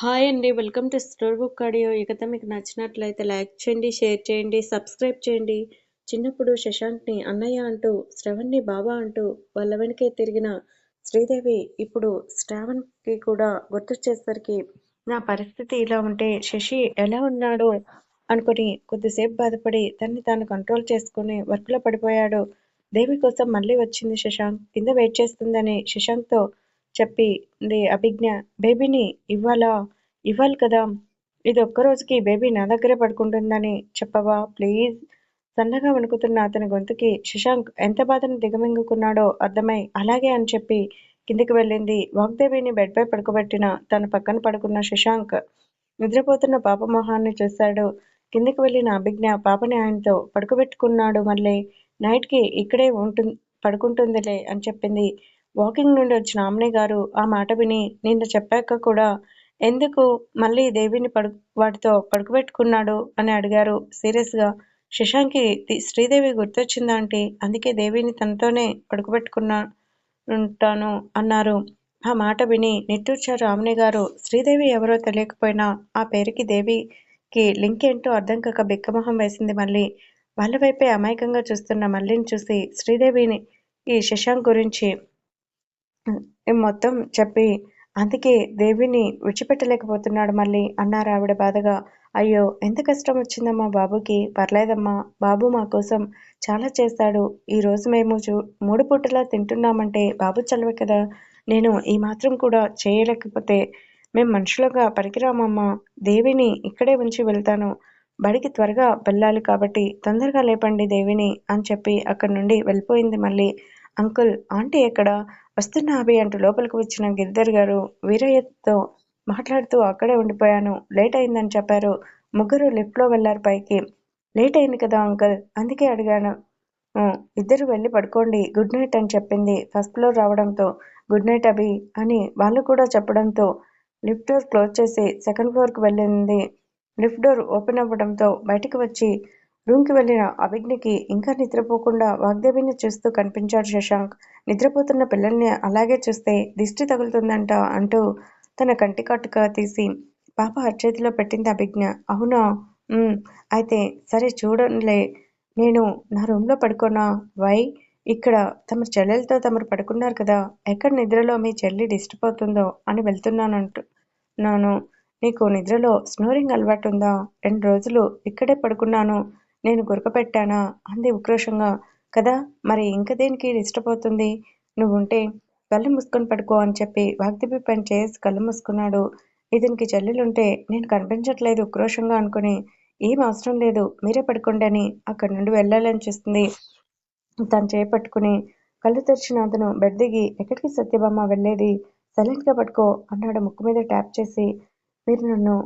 Hi అండి welcome to store book audio. ఈ కథ మీకు నచ్చినట్లయితే లైక్ చేయండి షేర్ చేయండి సబ్స్క్రైబ్ చేయండి. చిన్నప్పుడు శశాంక్ని అన్నయ్య అంటూ శ్రవణ్ని బాబా అంటూ వాళ్ళ వెనకే తిరిగిన శ్రీదేవి ఇప్పుడు శ్రావణ్కి కూడా గుర్తొచ్చేసరికి నా పరిస్థితి ఇలా ఉంటే శశి ఎలా ఉన్నాడు అనుకుని కొద్దిసేపు బాధపడి తన్ని తాను కంట్రోల్ చేసుకుని వర్క్లో పడిపోయాడు. దేవి కోసం మళ్ళీ వచ్చింది శశాంక్. కింద వెయిట్ చేస్తుందని శశాంక్తో చెప్పింది అభిజ్ఞ. బేబీని ఇవ్వాలా? ఇవ్వాలి కదా. ఇది ఒక్క రోజుకి బేబీ నా దగ్గరే పడుకుంటుందని చెప్పవా? ప్లీజ్. సన్నగా వణుకుతున్న అతని గొంతుకి శశాంక్ ఎంత బాధను దిగమింగుకున్నాడో అర్థమై అలాగే అని చెప్పి కిందికి వెళ్ళింది. వాగ్దేవిని బెడ్పై పడుకోబెట్టిన తన పక్కన పడుకున్న శశాంక్ నిద్రపోతున్న పాప మొహాన్ని చూశాడు. కిందికి వెళ్ళిన అభిజ్ఞ పాపని ఆయనతో పడుకోబెట్టుకున్నాడు మళ్ళీ. నైట్కి ఇక్కడే ఉంటుంది పడుకుంటుందిలే అని చెప్పింది. వాకింగ్ నుండి వచ్చిన ఆమ్నే గారు ఆ మాట విని నిన్న చెప్పాక కూడా ఎందుకు మళ్ళీ దేవిని పడు వాటితో పడుకోబెట్టుకున్నాడు అని అడిగారు. సీరియస్గా శశాంక్కి శ్రీదేవి గుర్తొచ్చిందా అంటే అందుకే దేవిని తనతోనే పడుకోబెట్టుకున్నా ఉంటాను అన్నారు. ఆ మాట విని నిట్టూర్చారు ఆమ్నే గారు. శ్రీదేవి ఎవరో తెలియకపోయినా ఆ పేరుకి దేవికి లింక్ ఏంటో అర్థం కాక బిక్కమొహం వేసింది మళ్ళీ. వాళ్ళ వైపే అమాయకంగా చూస్తున్న మల్లిని చూసి శ్రీదేవిని ఈ శశాంక్ గురించి మొత్తం చెప్పి అందుకే దేవిని విడిచిపెట్టలేకపోతున్నాడు మళ్ళీ అన్నారు ఆవిడ బాధగా. అయ్యో ఎంత కష్టం వచ్చిందమ్మా బాబుకి. పర్లేదమ్మా బాబు మా కోసం చాలా చేస్తాడు. ఈరోజు మేము చూ మూడు పూటలా తింటున్నామంటే బాబు చలవే కదా. నేను ఈ మాత్రం కూడా చేయలేకపోతే మేము మనుషులుగా పనికిరామమ్మా. దేవిని ఇక్కడే ఉంచి వెళ్తాను. బడికి త్వరగా వెళ్ళాలి కాబట్టి తొందరగా లేపండి దేవిని అని చెప్పి అక్కడి నుండి వెళ్ళిపోయింది మళ్ళీ. అంకుల్ ఆంటీ ఎక్కడ? వస్తున్న అభి అంటూ లోపలికి వచ్చిన గిరిధర్ గారు వీరయ్యతో మాట్లాడుతూ అక్కడే ఉండిపోయాను. లేట్ అయిందని చెప్పారు. ముగ్గురు లిఫ్ట్లో వెళ్ళారు పైకి. లేట్ అయింది కదా అంకుల్? అందుకే అడిగాను. ఇద్దరు వెళ్ళి పడుకోండి. గుడ్ నైట్ అని చెప్పింది ఫస్ట్ ఫ్లోర్ రావడంతో. గుడ్ నైట్ అభి అని వాళ్ళు కూడా చెప్పడంతో లిఫ్ట్ డోర్ క్లోజ్ చేసి సెకండ్ ఫ్లోర్కి వెళ్ళింది. లిఫ్ట్ డోర్ ఓపెన్ అవ్వడంతో బయటికి వచ్చి రూమ్కి వెళ్ళిన అభిజ్ఞకి ఇంకా నిద్రపోకుండా వాగ్దేవిని చూస్తూ కనిపించాడు శశాంక్. నిద్రపోతున్న పిల్లల్ని అలాగే చూస్తే దిష్టి తగులుతుందంట అంటూ తన కంటి కట్టుక తీసి పాప అర్చేతిలో పెట్టింది అభిజ్ఞ. అవునా? అయితే సరే చూడండిలే. నేను నా రూమ్లో పడుకోనా? వై? ఇక్కడ తమ చెల్లెలతో తమరు పడుకున్నారు కదా. ఎక్కడ నిద్రలో మీ చెల్లి డిస్టర్బ్ అవుతుందో అని వెళ్తున్నానంటూ నాను. నీకు నిద్రలో స్నోరింగ్ అలవాటు ఉందా రెండు రోజులు ఇక్కడే పడుకున్నాను. నేను గురకపెట్టానా అంది ఉక్రోషంగా. కదా మరి ఇంక దేనికి ఇష్టపోతుంది? నువ్వుంటే కళ్ళు మూసుకొని పడుకో అని చెప్పి వాగ్దిపి పని చేసి కళ్ళు మూసుకున్నాడు. ఇతనికి చెల్లెలుంటే నేను కనిపించట్లేదు ఉక్రోషంగా అనుకుని. ఏం అవసరం లేదు మీరే పడుకోండి అని అక్కడి నుండి వెళ్ళాలని చూస్తుంది. తను చేపట్టుకుని కళ్ళు తెరిచిన అతను బెడ్ దిగి ఎక్కడికి సత్యభామ వెళ్ళేది? సైలెంట్గా పట్టుకో అన్నాడు ముక్కు మీద ట్యాప్ చేసి. మీరు నన్ను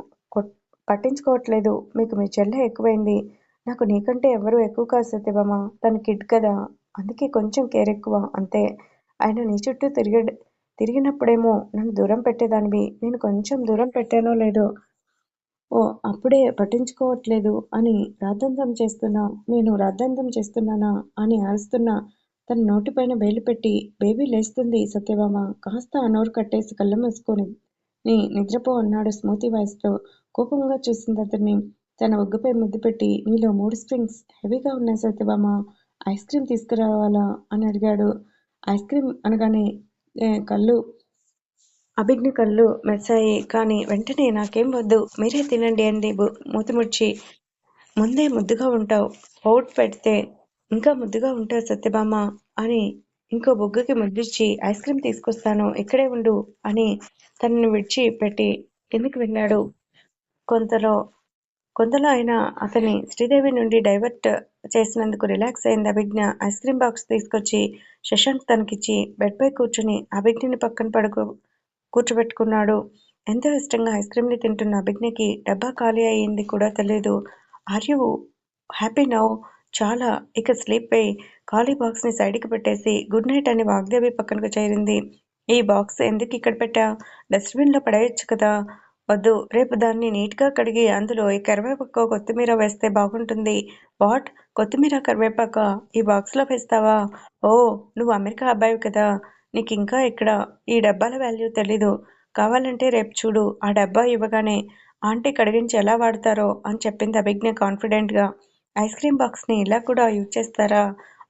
పట్టించుకోవట్లేదు మీకు మీ చెల్లె ఎక్కువైంది. నాకు నీకంటే ఎవరు ఎక్కువ కాదు సత్యభామ తన కిడ్ కదా. అందుకే కొంచెం కేర్ ఎక్కువ అంతే. ఆయన నీ చుట్టూ తిరిగి తిరిగినప్పుడేమో నన్ను దూరం పెట్టేదానివి. నేను కొంచెం దూరం పెట్టానో లేదో. ఓ అప్పుడే పట్టించుకోవట్లేదు అని రాద్ధాంతం చేస్తున్నా. నేను రాద్ధాంతం చేస్తున్నానా అని అరుస్తున్నా. తన నోటిపైన వేలు పెట్టి బేబీ లేస్తుంది సత్యభామ. కాస్త ఆ నోరు కట్టేసి కళ్ళ మూసుకొని నీ నిద్రపో అన్నాడు స్మూతి వాయిస్తో కోపంగా చూసింది అతన్ని. తన ఒగ్గుపై ముద్దు పెట్టి నీలో మూడు స్ప్రింగ్స్ హెవీగా ఉన్నాయి సత్యభామ ఐస్ క్రీమ్ తీసుకురావాలా? అని అడిగాడు. ఐస్ క్రీమ్ అనగానే కళ్ళు అభిజ్ఞ కళ్ళు మెచ్చాయి కానీ వెంటనే నాకేం వద్దు మీరే తినండి అంది మూతిముడ్చి. ముందే ముద్దుగా ఉంటావు పౌట్ పెడితే ఇంకా ముద్దుగా ఉంటావు సత్యభామ అని ఇంకో బొగ్గుకి ముద్దిచ్చి ఐస్ క్రీమ్ తీసుకొస్తాను ఇక్కడే ఉండు అని తనని విడిచి పెట్టి కిందికి వెళ్ళాడు. కొంతలో కొంతలో ఆయన అతని శ్రీదేవి నుండి డైవర్ట్ చేసినందుకు రిలాక్స్ అయింది. అభిజ్ఞ ఐస్ క్రీమ్ బాక్స్ తీసుకొచ్చి శశాంక్ తనకిచ్చి బెడ్పై కూర్చుని అభిజ్ఞని పక్కన పడుకో కూర్చోబెట్టుకున్నాడు. ఎంతో ఇష్టంగా ఐస్ క్రీమ్ని తింటున్న అభిజ్ఞకి డబ్బా ఖాళీ అయ్యింది కూడా తెలియదు ఆర్ యూ హ్యాపీ నౌ? చాలా. ఇక స్లీప్ అయి ఖాళీ బాక్స్ని సైడ్కి పెట్టేసి గుడ్ నైట్ అని వాగ్దేవి పక్కనకు చేరింది. ఈ బాక్స్ ఎందుకు ఇక్కడ పెట్టా? డస్ట్బిన్లో పడేయచ్చు కదా. వద్దు. రేపు దాన్ని నీట్గా కడిగి అందులో ఈ కరివేపాకు కొత్తిమీర వేస్తే బాగుంటుంది. వాట్? కొత్తిమీర కరివేపాక? ఈ బాక్స్లో వేస్తావా? ఓ నువ్వు అమెరికా అబ్బాయి కదా. నీకు ఇంకా ఇక్కడ ఈ డబ్బాల వాల్యూ తెలీదు. కావాలంటే రేపు చూడు. ఆ డబ్బా ఇవ్వగానే ఆంటీ కడిగించి ఎలా వాడతారో అని చెప్పింది అభిజ్ఞ కాన్ఫిడెంట్గా. ఐస్ క్రీమ్ బాక్స్ని ఇలా కూడా యూజ్ చేస్తారా?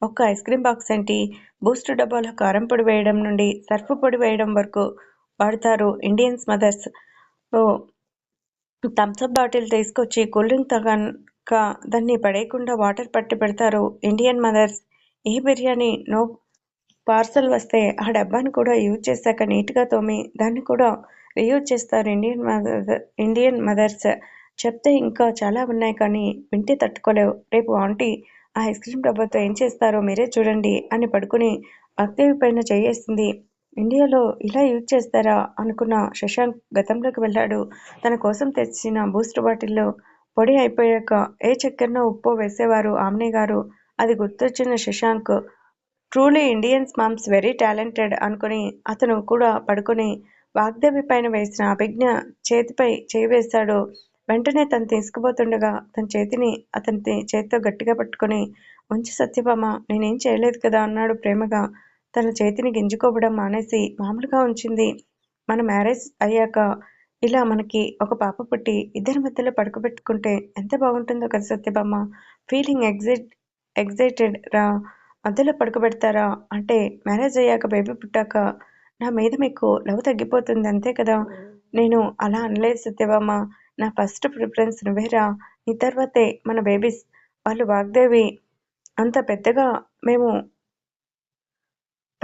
ఒక్క ఐస్ క్రీమ్ బాక్స్ ఏంటి? బూస్ట్ డబ్బాలో కారం పొడి వేయడం నుండి సర్ఫ్ పొడి వేయడం వరకు వాడతారు Indians mothers. Thums Up bottle తీసుకొచ్చి కూల్ డ్రింక్ తగక దాన్ని పడేయకుండా వాటర్ పట్టి పెడతారు ఇండియన్ మదర్స్. ఏ బిర్యానీ నో పార్సల్ వస్తే ఆ డబ్బాని కూడా యూజ్ చేశాక నీట్గా తోమి దాన్ని కూడా రీయూజ్ చేస్తారు ఇండియన్ మదర్ ఇండియన్ మదర్స్. చెప్తే ఇంకా చాలా ఉన్నాయి కానీ వింటే తట్టుకోలేవు. రేపు ఆంటీ ఆ ఐస్ క్రీమ్ డబ్బాతో ఏం చేస్తారో మీరే చూడండి అని పడుకుని వాగ్దేవి పైన చేయేసింది. ఇండియాలో ఇలా యూజ్ చేస్తారా అనుకున్న శశాంక్ గతంలోకి వెళ్ళాడు. తన కోసం తెచ్చిన బూస్ట్ బాటిల్లో పొడి అయిపోయాక ఏ చక్కెరనో ఉప్పు వేసేవారు ఆమ్నే గారు. అది గుర్తొచ్చిన Shashank truly Indians moms very talented అనుకుని అతను కూడా పడుకొని వాగ్దేవి పైన వేసిన అభిజ్ఞ చేతిపై చేయి వేశాడు. వెంటనే తను తీసుకుపోతుండగా తన చేతిని అతని చేతితో గట్టిగా పట్టుకొని ఉంచి సత్యభామ నేనేం చేయలేదు కదా అన్నాడు ప్రేమగా. తన చేతిని గింజుకోవడం మానేసి మామూలుగా ఉంచింది. మన మ్యారేజ్ అయ్యాక ఇలా మనకి ఒక పాప పుట్టి ఇద్దరి మధ్యలో పడుకోబెట్టుకుంటే ఎంత బాగుంటుందో కదా సత్యభామ. ఫీలింగ్ ఎగ్జైట్ ఎగ్జైటెడ్ రా? మధ్యలో పడుకోబెడతారా? అంటే మ్యారేజ్ అయ్యాక బేబీ పుట్టాక నా మీద మీకు లవ్ తగ్గిపోతుంది అంతే కదా? నేను అలా అనలేదు సత్యభామ. నా ఫస్ట్ ప్రిఫరెన్స్ నువ్వేరా? నీ తర్వాతే మన బేబీస్ వాళ్ళు వాగ్దేవి. అంత పెద్దగా మేము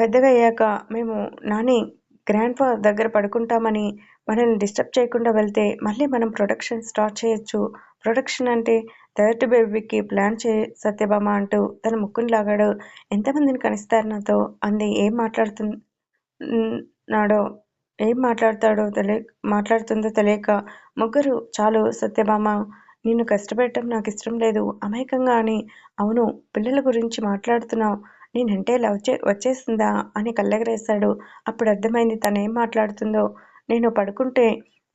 పెద్దగా అయ్యాక మేము నాని గ్రాండ్ ఫాదర్ దగ్గర పడుకుంటామని మనల్ని డిస్టర్బ్ చేయకుండా వెళ్తే మళ్ళీ మనం ప్రొడక్షన్ స్టార్ట్ చేయొచ్చు. ప్రొడక్షన్ అంటే థర్డ్ బేబీకి ప్లాన్ చే సత్యభామ అంటూ తన ముక్కుని లాగాడు ఎంతమందిని కనిస్తారు నాతో? అంది. ఏం మాట్లాడుతున్నాడో ఏం మాట్లాడతాడో తెలియ మాట్లాడుతుందో తెలియక ముగ్గురు చాలు సత్యభామ నిన్ను కష్టపెట్టడం నాకు ఇష్టం లేదు అమాయకంగా అని. అవును పిల్లల గురించి మాట్లాడుతున్నావు. నేనంటే లవ్ చే వచ్చేసిందా అని కళ్ళెగరేశాడు అప్పుడు అర్థమైంది తనేం మాట్లాడుతుందో. నేను పడుకుంటే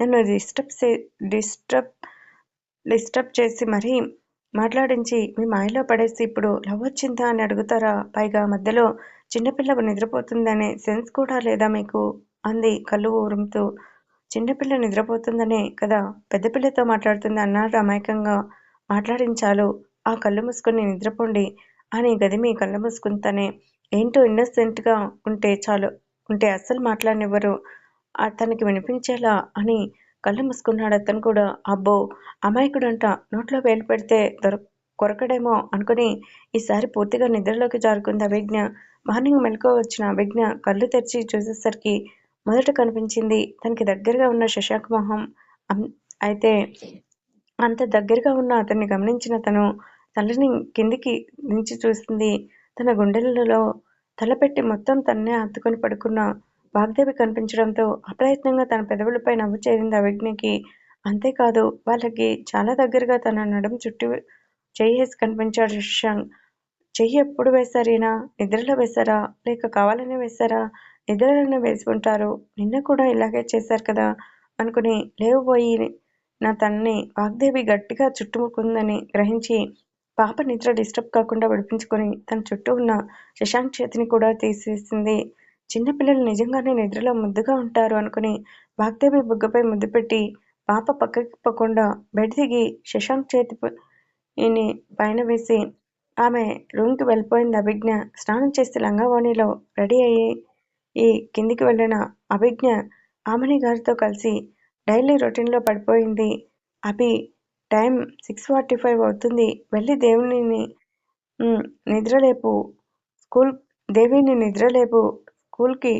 నన్ను డిస్టర్బ్ డిస్టర్బ్ డిస్టర్బ్ చేసి మరీ మాట్లాడించి మీ మాయలో పడేసి ఇప్పుడు లవ్ వచ్చిందా అని అడుగుతారా? పైగా మధ్యలో చిన్నపిల్ల నిద్రపోతుందనే సెన్స్ కూడా లేదా మీకు? అంది కళ్ళు ఊరుముతూ. చిన్నపిల్ల నిద్రపోతుందనే కదా? పెద్దపిల్లతో మాట్లాడుతుంది అన్నాడు అమాయకంగా. మాట్లాడించాలు. ఆ కళ్ళు మూసుకొని నిద్రపోండి. అని గదిమి కళ్ళు మూసుకుంటానే ఏంటో ఇన్నోసెంట్గా ఉంటే చాలు ఉంటే అస్సలు మాట్లాడినెవ్వరు. తనకి వినిపించేలా అని కళ్ళు మూసుకున్నాడు అతను కూడా. అబ్బో అమాయకుడంట నోట్లో వేలు పెడితే దొర కొరకడేమో అనుకుని ఈసారి పూర్తిగా నిద్రలోకి జారుకుంది అభిజ్ఞ. మార్నింగ్ మెలకు వచ్చిన అభిజ్ఞ కళ్ళు తెరిచి చూసేసరికి మొదట కనిపించింది తనకి దగ్గరగా ఉన్న శశాంక్ మొహం. అయితే అంత దగ్గరగా ఉన్న అతన్ని గమనించిన తను తలని కిందికి దించి చూసింది. తన గుండెలలో తలపెట్టి మొత్తం తన్నే అత్తుకొని పడుకున్న వాగ్దేవి కనిపించడంతో అప్రయత్నంగా తన పెదవులపై నవ్వు చేరింది అవిజ్ఞకి అంతేకాదు వాళ్ళకి చాలా దగ్గరగా తన నడుం చుట్టూ చెయ్యేసి కనిపించాడు శశాంక్. చెయ్యి ఎప్పుడు వేశారీనా? నిద్రలో వేశారా? లేక కావాలనే వేశారా? నిద్రలోనే వేసి ఉంటారు. నిన్న కూడా ఇలాగే చేశారు కదా అనుకుని లేవబోయి నా తనని వాగ్దేవి గట్టిగా చుట్టుముకుందని గ్రహించి పాప నిద్ర డిస్టర్బ్ కాకుండా విడిపించుకొని తన చుట్టూ ఉన్న శశాంక్ చేతిని కూడా తీసేసింది. చిన్నపిల్లలు నిజంగానే నిద్రలో ముద్దుగా ఉంటారు అనుకుని వాగ్దేవి బుగ్గపై ముద్దు పెట్టి పాప పక్కకి పోకుండా బెడ్ దిగి శశాంక్ చేతి పైన వేసి ఆమె రూమ్కి వెళ్ళిపోయింది అభిజ్ఞ. స్నానం చేసి లంగావాణిలో రెడీ అయ్యి ఈ కిందికి వెళ్ళిన అభిజ్ఞ ఆమెని గారితో కలిసి డైలీ రొటీన్లో పడిపోయింది. Abhi time six forty five అవుతుంది. వెళ్ళి దేవుని నిద్రలేపు. స్కూల్ దేవిని నిద్రలేపు. స్కూల్కి